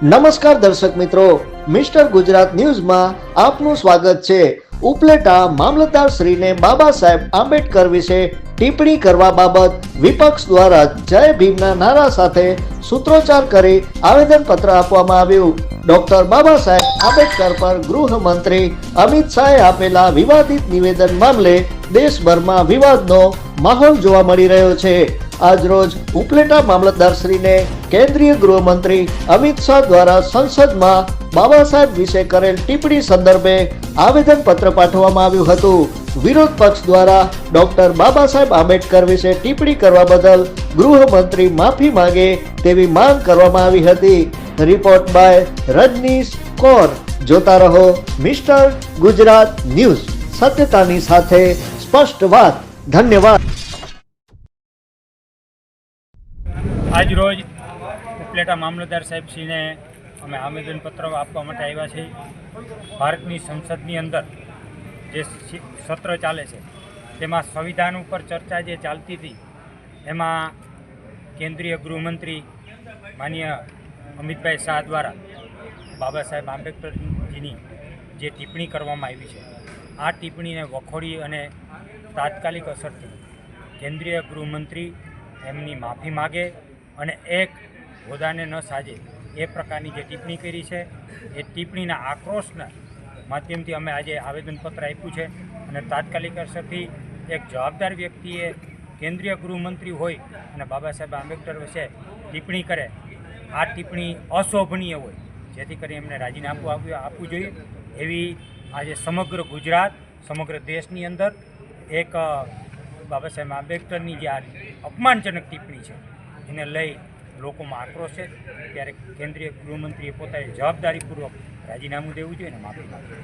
નમસ્કાર દર્શક મિત્રો, મિસ્ટર ગુજરાત ન્યૂઝમાં આપનું સ્વાગત છે. ઉપલેટા મામલતદાર શ્રીને બાબા સાહેબ આંબેડકર વિશે ટિપ્પણી કરવા બાબત વિપક્ષ દ્વારા જય ભીમના નારા સાથે સૂત્રોચ્ચાર કરી આવેદનપત્ર આપવામાં આવ્યું. ડોક્ટર બાબા સાહેબ આંબેડકર પર ગૃહમંત્રી અમિત શાહે આપેલા વિવાદિત નિવેદન મામલે દેશભરમાં વિવાદનો માહોલ જોવા મળી રહ્યો છે. આજરોજ ઉપલેટા મામલતદારશ્રીને કેન્દ્રીય ગૃહમંત્રી અમિત શાહ દ્વારા સંસદમાં બાબા સાહેબ વિશે કરેલ ટિપ્પણી સંદર્ભે આવેદન પત્ર પાઠવવામાં આવ્યું હતું. વિરોધ પક્ષ દ્વારા ડોક્ટર બાબા સાહેબ આંબેડકર વિશે ટિપ્પણી કરવા બદલ ગૃહમંત્રી માફી માંગે તેવી માંગ કરવામાં આવી હતી. Report by Rajneesh Kaur. જોતા રહો મિસ્ટર ગુજરાત ન્યૂઝ. સત્યતાની સાથે સ્પષ્ટ વાત. ધન્યવાદ. આજ રોજ ઉપલેટા મામલતદાર સાહેબશ્રીને અમે આવેદનપત્ર આપવા માટે આવ્યા છીએ. ભારતની સંસદની અંદર જે સત્ર ચાલે છે, તેમાં સંવિધાન ઉપર ચર્ચા જે ચાલતી હતી, એમાં કેન્દ્રીય ગૃહમંત્રી માનીય અમિતભાઈ શાહ દ્વારા બાબા સાહેબ આંબેડકરજીની જે ટિપ્પણી કરવામાં આવી છે, આ ટિપ્પણીને વખોડી અને તાત્કાલિક અસરથી કેન્દ્રીય ગૃહમંત્રી એમની માફી માગે અને એક હોદાને ન સાજે એ પ્રકારની જે ટિપ્પણી કરી છે, એ ટિપ્પણીના આક્રોશના માધ્યમથી અમે આજે આવેદનપત્ર આપ્યું છે અને તાત્કાલિક અસરથી એક જવાબદાર વ્યક્તિએ કેન્દ્રીય ગૃહમંત્રી હોય અને બાબા સાહેબ આંબેડકર વિશે ટિપ્પણી કરે, આ ટિપ્પણી અશોભનીય હોય. જેથી કરી એમને રાજીનામું આપ્યું, આપવું જોઈએ. એવી આજે સમગ્ર ગુજરાત, સમગ્ર દેશની અંદર એક બાબા સાહેબ આંબેડકરની જે આ અપમાનજનક ટિપ્પણી છે એને લઈ લોકોમાં આક્રોશ છે. ત્યારે કેન્દ્રીય ગૃહમંત્રીએ પોતાની જવાબદારીપૂર્વક રાજીનામું દેવું જોઈએ અને માફી માંગવી.